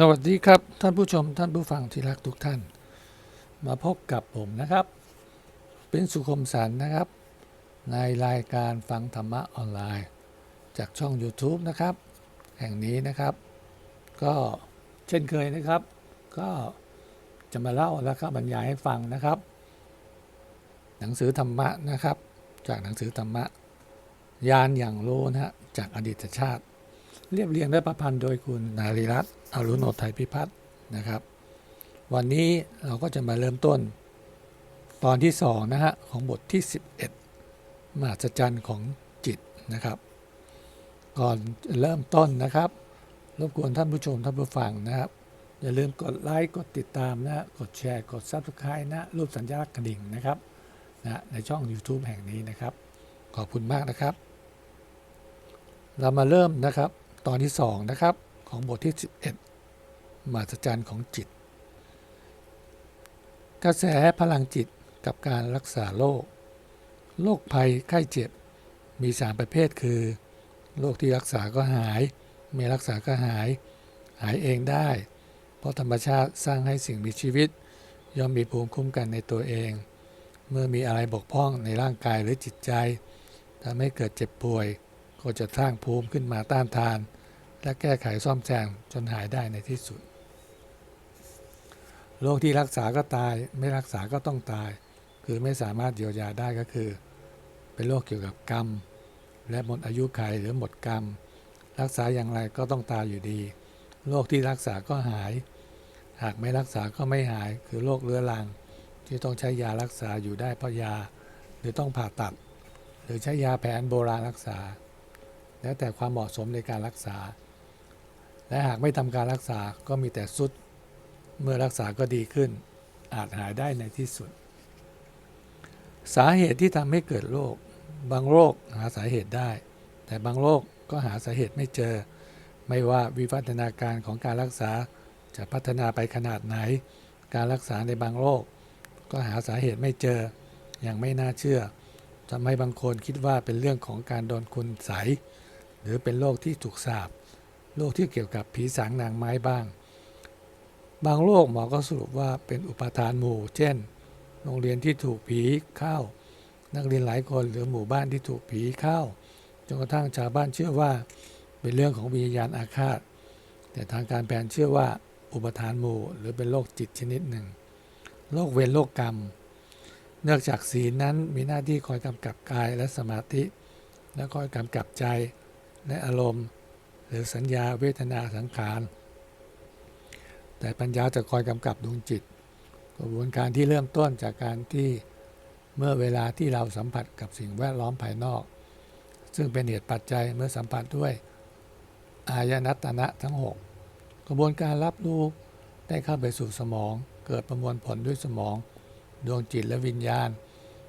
สวัสดีครับท่านผู้ชมท่านผู้ฟังที่รักทุกท่าน มาพบกับผมนะครับ เป็นสุขมสันนะครับ ในรายการฟังธรรมะออนไลน์ จากช่อง YouTube นะครับ แห่งนี้นะครับ ก็เช่นเคยนะครับ ก็จะมาเล่าและก็บรรยายให้ฟังนะครับ หนังสือธรรมะนะครับ จากหนังสือธรรมะยานอย่างรู้นะฮะจากอดีตชาติ เรียบเรียงและประพันธ์โดยคุณนารีรัตน์อรุณโนไทยพิพัฒน์นะครับ วันนี้เราก็จะมาเริ่มต้น ตอนที่สองนะฮะของบทที่ 11 มหัศจรรย์ของจิตนะครับ ก่อนเริ่มต้นนะครับ รบกวนท่านผู้ชมท่านผู้ฟังนะครับ อย่าลืมกดไลค์กดติดตามนะฮะกดแชร์กด Subscribe นะรูปสัญลักษณ์กระดิ่งนะครับนะในช่อง YouTube แห่งนี้นะครับ ขอบคุณมากนะครับ เรามาเริ่มนะครับ ตอนที่2นะครับของบทที่ 11มหัศจรรย์ของจิต กระแสพลังจิตกับการรักษาโรคโรคภัยไข้เจ็บ มี 3 ประเภทคือโรคที่รักษาก็หาย ไม่รักษาก็หาย หายเองได้ เพราะธรรมชาติสร้างให้สิ่งมีชีวิต ย่อมมีภูมิคุ้มกันในตัวเอง เมื่อมีอะไรบกพร่องในร่างกายหรือจิตใจทำให้เกิดเจ็บป่วย ก็จะสร้างภูมิขึ้นมาต้านทาน และแก้ไขซ่อมแซมจนหายได้ในที่สุดโรคที่รักษาก็ตายไม่รักษาก็ต้องตาย คือไม่สามารถเยียวยาได้ก็คือ เป็นโรคเกี่ยวกับกรรม และหมดอายุขัยหรือหมดกรรม รักษาอย่างไรก็ต้องตายอยู่ดีโรคที่รักษาก็หาย หากไม่รักษาก็ไม่หาย คือโรคเรื้อรัง ที่ต้องใช้ยารักษาอยู่ได้เพราะยา หรือต้องผ่าตัด หรือใช้ยาแผนโบราณรักษา แล้วแต่ความเหมาะสมในการรักษา และหากไม่ทำการรักษาก็มีแต่สุด เมื่อรักษาก็ดีขึ้น อาจหายได้ในที่สุด สาเหตุที่ทำให้เกิดโรคบางโรคหาสาเหตุได้ แต่บางโรคก็หาสาเหตุไม่เจอ ไม่ว่าวิวัฒนาการของการรักษาจะพัฒนาไปขนาดไหน การรักษาในบางโรคก็หาสาเหตุไม่เจอ อย่างไม่น่าเชื่อทำให้บางคนคิดว่าเป็นเรื่องของการโดนคุณใส หรือเป็นโรคที่ถูกสาบโรคที่เกี่ยวกับผีสางนางไม้บ้าง บางโรคหมอก็สรุปว่าเป็นอุปทานหมู่ เช่น โรงเรียนที่ถูกผีเข้า นักเรียนหลายคนหรือหมู่บ้านที่ถูกผีเข้าจนกระทั่งชาวบ้านเชื่อว่าเป็นเรื่องของวิญญาณอาฆาต แต่ทางการแพทย์เชื่อว่าอุปทานหมู่หรือเป็นโรคจิตชนิดหนึ่งโรคเวรโรคกรรม เนื่องจากศีลนั้นมีหน้าที่คอยกำกับกายและสมาธิ และคอยกำกับใจ และอารมณ์ หรือสัญญาเวทนาสังขาร แต่ปัญญาจะคอยกำกับดวงจิต กระบวนการที่เริ่มต้นจากการที่เมื่อเวลาที่เราสัมผัสกับสิ่งแวดล้อมภายนอก ซึ่งเป็นเหตุปัจจัยเมื่อสัมผัสด้วย อายนัตนะทั้ง 6 กระบวนการรับรู้ได้เข้าไปสู่สมอง เกิดประมวลผลด้วยสมอง ดวงจิตและวิญญาณ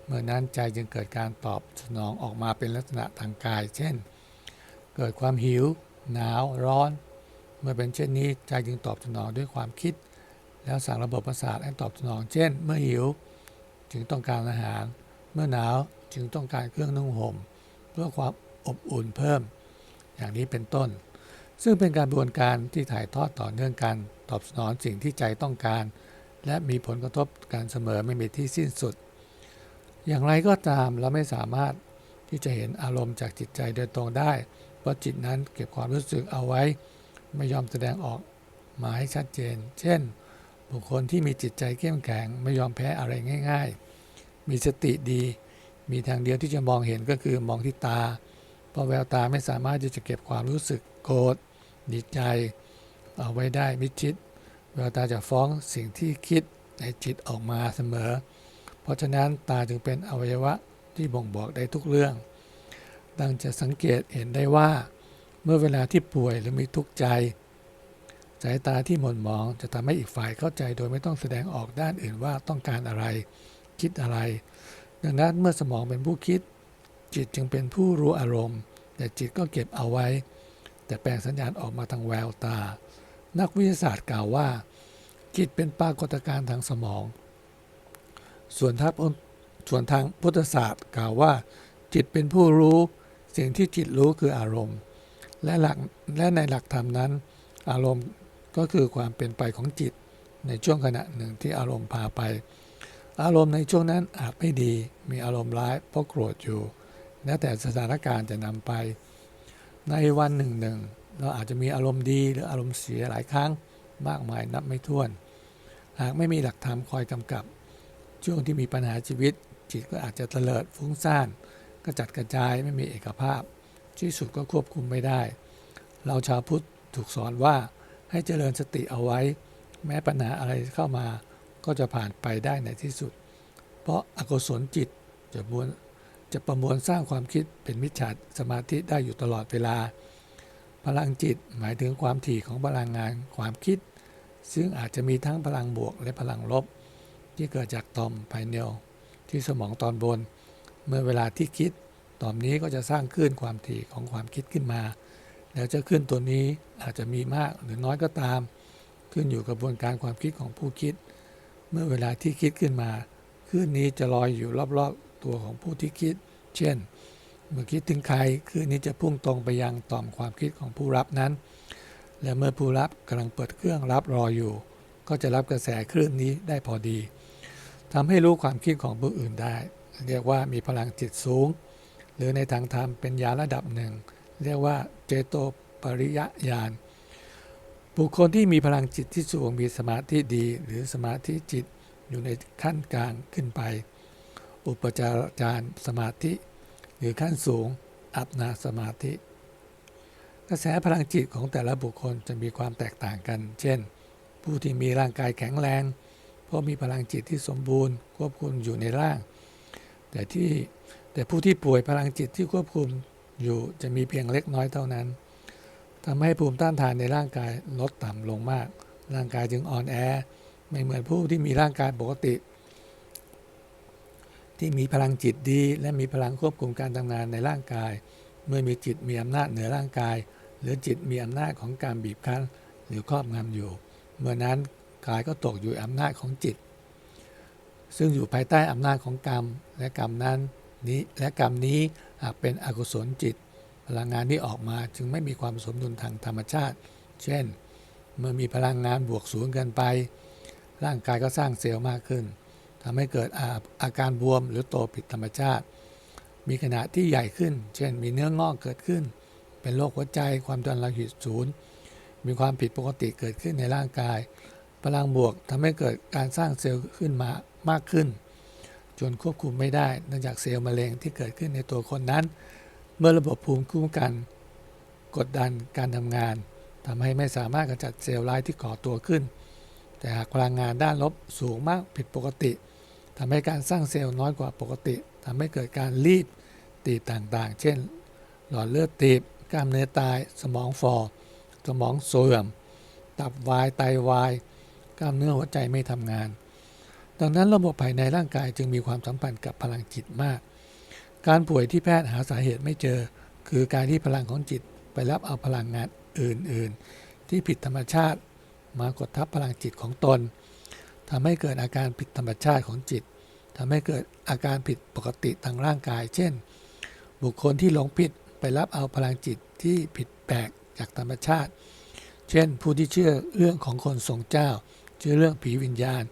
เมื่อนั้นใจจึงเกิดการตอบสนองออกมาเป็นลักษณะทางกาย เช่น เกิดความหิว หนาว ร้อน เมื่อเป็นเช่นนี้ใจจึงตอบสนองด้วยความคิด แล้วสั่งระบบประสาทให้ตอบสนอง เช่น เมื่อหิว จึงต้องการอาหาร เมื่อหนาวจึงต้องการเครื่องนุ่งห่ม เพื่อความอบอุ่นเพิ่ม อย่างนี้เป็นต้น ซึ่งเป็นการบวนการที่ถ่ายทอดต่อเนื่องกัน ตอบสนองสิ่งที่ใจต้องการ และมีผลกระทบกันเสมอไม่มีที่สิ้นสุด อย่างไรก็ตามเราไม่สามารถที่จะเห็นอารมณ์จากจิตใจโดยตรงได้ ราะจิตนั้นเก็บความรู้สึกเอาไว้ ไม่ยอมแสดงออกมาให้ชัดเจน เช่น บุคคลที่มีจิตใจเข้มแข็งไม่ยอมแพ้อะไรง่าย ๆ มีสติดี มีทางเดียวที่จะมองเห็นก็คือมองที่ตา เพราะแววตาไม่สามารถที่จะเก็บความรู้สึกโกรธดีใจ เอาไว้ได้มิดชิดแววตาจะฟ้องสิ่งที่คิดในจิตออกมาเสมอ เพราะฉะนั้นตาจึงเป็นอวัยวะที่บ่งบอกได้ทุกเรื่อง ดังจะสังเกตเห็นได้ว่า เมื่อเวลาที่ป่วยหรือมีทุกข์ใจ สายตาที่หม่นหมองจะทำให้อีกฝ่ายเข้าใจโดยไม่ต้องแสดงออกด้านอื่นว่าต้องการอะไร คิดอะไร ดังนั้นเมื่อสมองเป็นผู้คิด จิตจึงเป็นผู้รู้อารมณ์ แต่จิตก็เก็บเอาไว้ แต่แปลงสัญญาณออกมาทางแววตา นักวิทยาศาสตร์กล่าวว่า จิตเป็นปรากฏการณ์ทางสมอง ส่วนทางส่วนทางพุทธศาสตร์กล่าวว่า จิตเป็นผู้รู้ สิ่งที่จิตรู้คืออารมณ์ และหลักและในหลักธรรมนั้น อารมณ์ก็คือความเป็นไปของจิต ในช่วงขณะหนึ่งที่อารมณ์พาไป อารมณ์ในช่วงนั้นอาจไม่ดี มีอารมณ์ร้ายเพราะโกรธอยู่แล้วแต่สถานการณ์จะนำไป ในวันหนึ่งหนึ่งเราอาจจะมีอารมณ์ดีหรืออารมณ์เสียหลายครั้งมากมายนับไม่ถ้วน หากไม่มีหลักธรรมคอยกำกับ ช่วงที่มีปัญหาชีวิต จิตก็อาจจะเตลิดฟุ้งซ่าน กระจัดกระจายไม่มีเอกภาพ ที่สุดก็ควบคุมไม่ได้ เราชาวพุทธถูกสอนว่าให้เจริญสติเอาไว้ แม้ปัญหาอะไรเข้ามาก็จะผ่านไปได้ในที่สุด เพราะอกุศลจิตจะมวลจะประมวลสร้างความคิดเป็นมิจฉาสมาธิได้อยู่ตลอดเวลา พลังจิตหมายถึงความถี่ของพลังงานความคิด ซึ่งอาจจะมีทั้งพลังบวกและพลังลบ ที่เกิดจากตอมไพเนลที่สมองตอนบน เมื่อเวลาที่คิดตอมนี้ก็จะสร้างคลื่นความถี่ของความคิดขึ้นมา แล้วจะขึ้นตัวนี้อาจจะมีมากหรือน้อยก็ตาม ขึ้นอยู่กระบวนการความคิดของผู้คิด เมื่อเวลาที่คิดขึ้นมาคลื่นนี้จะลอยอยู่รอบๆตัวของผู้ที่คิด เช่น เมื่อคิดถึงใครคลื่นนี้จะพุ่งตรงไปยังต่อมความคิดของผู้รับนั้น และเมื่อผู้รับกำลังเปิดเครื่องรับรออยู่ ก็จะรับกระแสคลื่นนี้ได้พอดีทำให้รู้ความคิดของผู้อื่นได้ เรียกว่ามีพลังจิตสูง หรือในทางธรรมเป็นญาณระดับหนึ่ง เรียกว่าเจโตปริยญาณบุคคลที่มีพลังจิตที่สูงมีสมาธิดี หรือสมาธิจิตอยู่ในขั้นกลางขึ้นไป อุปจารจารสมาธิ หรือขั้นสูง อัปนาสมาธิ กระแสพลังจิตของแต่ละบุคคลจะมีความแตกต่างกัน เช่น ผู้ที่มีร่างกายแข็งแรง เพราะมีพลังจิตที่สมบูรณ์ ควบคุมอยู่ในร่าง แต่ที่แต่ผู้ที่ป่วยพลังจิตที่ควบคุมอยู่จะมีเพียงเล็กน้อยเท่านั้นทำให้ภูมิต้านทานในร่างกายลดต่ำลงมาก ร่างกายจึงอ่อนแอ ไม่เหมือนผู้ที่มีร่างกายปกติ ที่มีพลังจิตดี และมีพลังควบคุมการทำงานในร่างกาย เมื่อมีจิตมีอำนาจเหนือร่างกาย หรือจิตมีอำนาจของการบีบคั้น หรือครอบงำอยู่ เมื่อนั้นกายก็ตกอยู่อำนาจของจิต ซึ่งอยู่ภายใต้อำนาจของกรรมและกรรมนั้นนี้และกรรมนี้หากเป็นอกุศลจิต พลังงานที่ออกมาจึงไม่มีความสมดุลทางธรรมชาติ เช่น เมื่อมีพลังงานบวกสูงเกินไป ร่างกายก็สร้างเซลล์มากขึ้นทำให้เกิดอาอาการบวมหรือโตผิดธรรมชาติ มีขนาดที่ใหญ่ขึ้น เช่น มีเนื้องอกเกิดขึ้น เป็นโรคหัวใจความดันโลหิตสูงมีความผิดปกติเกิดขึ้นในร่างกาย พลังบวกทำให้เกิดการสร้างเซลล์ขึ้นมา มากขึ้น จนควบคุมไม่ได้เนื่องจากเซลล์มะเร็งที่เกิดขึ้นในตัวคนนั้น เมื่อระบบภูมิคุ้มกัน กดดันการทำงานทำให้ไม่สามารถกำจัดเซลล์ร้ายที่ก่อตัวขึ้น แต่หากพลังงานด้านลบสูงมากผิดปกติทำให้การสร้างเซลล์น้อยกว่าปกติทำให้เกิดการรีบตีบต่างๆ เช่น หลอดเลือดตีบกล้ามเนื้อตาย สมองฟอสมองเสื่อม ตับวาย ไตวาย กล้ามเนื้อหัวใจไม่ทำงาน ดังนั้นระบบภายในร่างกายจึงมีความสัมพันธ์กับพลังจิตมาก การป่วยที่แพทย์หาสาเหตุไม่เจอ คือการที่พลังของจิตไปรับเอาพลังงานอื่น ๆ ที่ผิดธรรมชาติมากดทับพลังจิตของตนทำให้เกิดอาการผิดธรรมชาติของจิตทำให้เกิดอาการผิดปกติทางร่างกาย เช่น บุคคลที่หลงผิดไปรับเอาพลังจิตที่ผิดแปลกจากธรรมชาติ เช่น ผู้ที่เชื่อเรื่องของคนทรงเจ้า เชื่อเรื่องผีวิญญาณ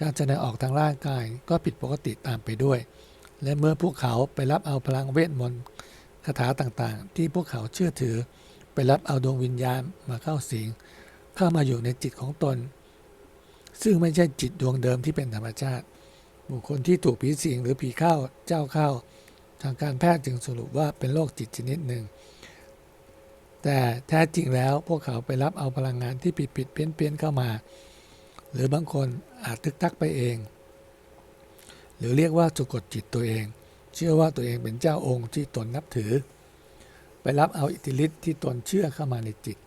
การแสดงออกทางร่างกายก็ผิดปกติตามไปด้วย และเมื่อพวกเขาไปรับเอาพลังเวทมนต์คาถาต่างๆ ที่พวกเขาเชื่อถือไปรับเอาดวงวิญญาณมาเข้าสิงเข้ามาอยู่ในจิตของตน ซึ่งไม่ใช่จิตดวงเดิมที่เป็นธรรมชาติบุคคลที่ถูกผีสิงหรือผีเข้าเจ้าเข้า ทางการแพทย์จึงสรุปว่าเป็นโรคจิตชนิดหนึ่ง แต่แท้จริงแล้วพวกเขาไปรับเอาพลังงานที่ผิดผิดเพี้ยนเพี้ยนเข้ามา หรือบางคนอาจทึกทักไปเอง หรือเรียกว่าสุกดจิตตัวเอง เชื่อว่าตัวเองเป็นเจ้าองค์ที่ตนนับถือ ไปรับเอาอิทธิฤทธิ์ที่ตนเชื่อเข้ามาในจิต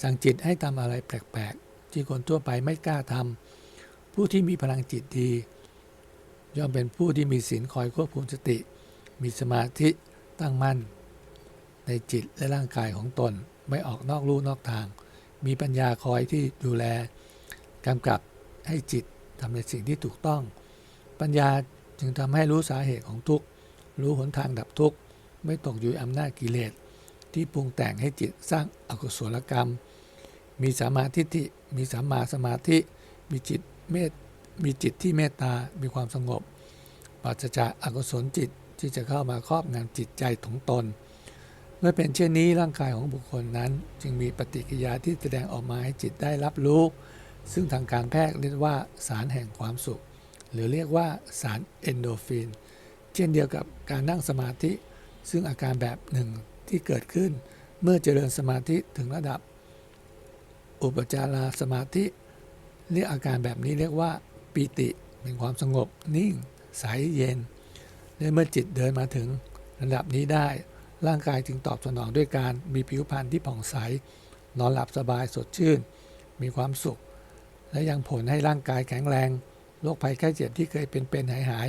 สั่งจิตให้ทำอะไรแปลกๆ ที่คนทั่วไปไม่กล้าทำผู้ที่มีพลังจิตดี ย่อมเป็นผู้ที่มีศีลคอยควบคุมสติ มีสมาธิตั้งมั่น ในจิตและร่างกายของตนไม่ออกนอกลู่นอกทาง มีปัญญาคอยที่ดูแล กำกับให้จิตทำในสิ่งที่ถูกต้อง ปัญญาจึงทำให้รู้สาเหตุของทุกข์ รู้หนทางดับทุกข์ ไม่ตกอยู่อำนาจกิเลส ที่ปรุงแต่งให้จิตสร้างอกุศลกรรม มีสัมมาทิฏฐิมีสัมมาสมาธิ มีจิตเมตมีจิตที่เมตตา มีความสงบปราศจากอกุศลจิตที่จะเข้ามาครอบงำจิตใจของตน เมื่อเป็นเช่นนี้ร่างกายของบุคคลนั้น จึงมีปฏิกิริยาที่แสดงออกมาให้จิตได้รับรู้ ซึ่งทางการแพทย์เรียกว่าสารแห่งความสุข หรือเรียกว่าสารเอนโดฟิน เช่นเดียวกับการนั่งสมาธิ ซึ่งอาการแบบหนึ่งที่เกิดขึ้น เมื่อเจริญสมาธิถึงระดับ อุปจาราสมาธิเรียกอาการแบบนี้เรียกว่าปีติเป็นความสงบนิ่ง ใสเย็นและเมื่อจิตเดินมาถึงระดับนี้ได้ ร่างกายจึงตอบสนองด้วยการมีผิวพรรณที่ผ่องใส นอนหลับสบายสดชื่น มีความสุข และยังผลให้ร่างกายแข็งแรงโรคภัยไข้เจ็บที่เคยเป็นเป็นหายหาย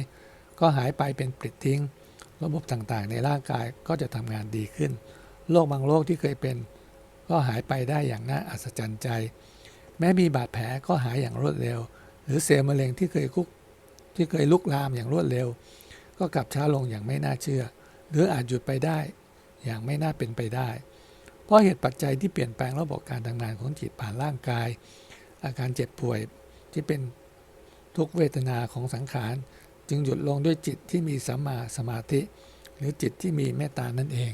ก็หายไปเป็นปลิดทิ้ง ระบบต่างๆ ในร่างกายก็จะทำงานดีขึ้นโรคบางโรคที่เคยเป็น ก็หายไปได้อย่างน่าอัศจรรย์ใจ แม้มีบาดแผลก็หายอย่างรวดเร็ว หรือเซลล์มะเร็งที่เคยคุกที่เคยลุกลามอย่างรวดเร็ว ก็กลับช้าลงอย่างไม่น่าเชื่อ หรืออาจหยุดไปได้ อย่างไม่น่าเป็นไปได้ เพราะเหตุปัจจัยที่เปลี่ยนแปลงระบบการทำงานของจิตผ่านร่างกาย อาการเจ็บป่วยที่เป็นทุกเวทนาของสังขาร จึงหยุดลงด้วยจิตที่มีสัมมาสมาธิ หรือจิตที่มีเมตตานั่นเอง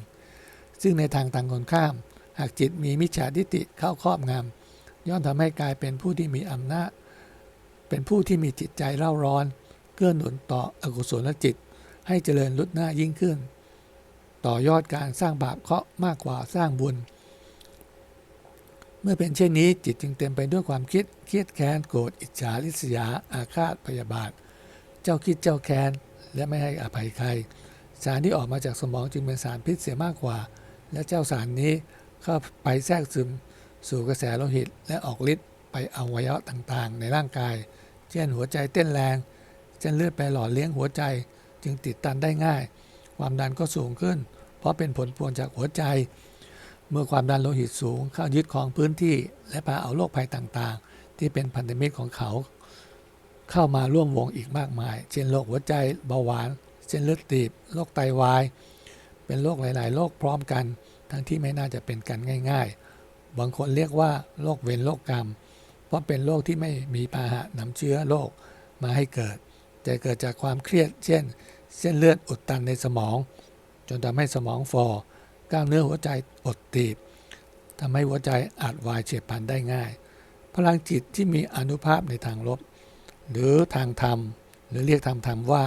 ซึ่งในทางตรงกันข้าม หากจิตมีมิจฉาทิฏฐิเข้าครอบงำย่อมทำให้กลายเป็นผู้ที่มีอำนาจ เป็นผู้ที่มีจิตใจเร่าร้อน เกื้อหนุนต่ออกุศลจิต ให้เจริญลุดหน้ายิ่งขึ้น ต่อยอดการสร้างบาปเคราะห์มากกว่าสร้างบุญ เมื่อเป็นเช่นนี้จิตจึงเต็มไปด้วยความคิดเครียดแค้นโกรธอิจฉาริษยา อาฆาตพยาบาท เจ้าคิดเจ้าแค้น และไม่ให้อภัยใคร สารที่ออกมาจากสมองจึงเป็นสารพิษเสียมากกว่า และเจ้าสารนี้เข้าไปแทรกซึม สู่กระแสโลหิต และออกฤทธิ์ไปอวัยวะต่างๆ ในร่างกาย เช่นหัวใจเต้นแรงเส้นเลือดไปหล่อเลี้ยงหัวใจจึงติดตันได้ง่าย ความดันก็สูงขึ้น เพราะเป็นผลพวงจากหัวใจ เมื่อความดันโลหิตสูงเข้ายึดครองพื้นที่และพาเอาโรคภัยต่างๆ ที่เป็นพันธมิตรของเขาเข้ามาร่วมวงอีกมากมาย เช่นโรคหัวใจเบาหวาน เส้นเลือดตีบ โรคไตวาย เป็นโรคหลาย ๆ โรคพร้อมกัน ทั้งที่ไม่น่าจะเป็นกันง่าย ๆ บางคนเรียกว่าโรคเวรโรคกรรม เพราะเป็นโรคที่ไม่มีพาหะนำเชื้อโรคมาให้เกิด แต่เกิดจากความเครียด เช่น เส้นเลือดอุดตันในสมอง จนทำให้สมองฟอ ล้ามเนื้อหัวใจอดตีบทำให้หัวใจอาจวายเฉียบพลันได้ง่าย พลังจิตที่มีอนุภาพในทางลบ หรือทางธรรม หรือเรียกทางธรรมว่า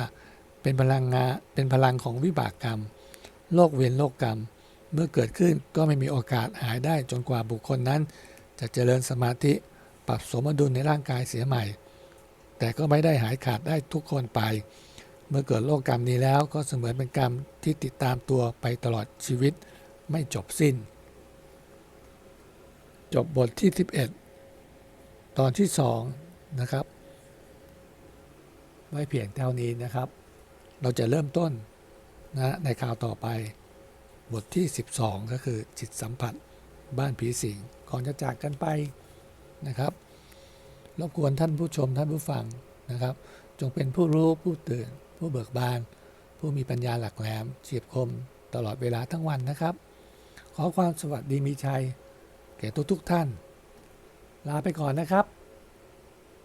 เป็นพลังงานเป็นพลังของวิบากกรรมโลกเวรโลกกรรม เมื่อเกิดขึ้นก็ไม่มีโอกาสหายได้จนกว่าบุคคลนั้น จะเจริญสมาธิปรับสมดุลในร่างกายเสียใหม่ แต่ก็ไม่ได้หายขาดได้ทุกคนไป เมื่อเกิดโลกกรรมนี้แล้วก็เสมือนเป็นกรรมที่ติดตามตัวไปตลอดชีวิต ไม่จบสิ้น จบบทที่ 11 ตอนที่ 2 นะครับ ไว้เพียงเท่านี้นะครับ เราจะเริ่มต้นนะในข่าวต่อไป บทที่ 12 ก็คือจิตสัมผัสบ้านผีสิงก่อนจะจากกันไปนะครับรบกวนท่านผู้ชมท่านผู้ฟังนะครับ จงเป็นผู้รู้ผู้ตื่น ผู้เบิกบาน ผู้มีปัญญาหลักแหลมเฉียบคมตลอดเวลาทั้งวันนะครับ ขอความสวัสดีมีชัยแก่ทุกทุกท่าน ลาไปก่อนนะครับ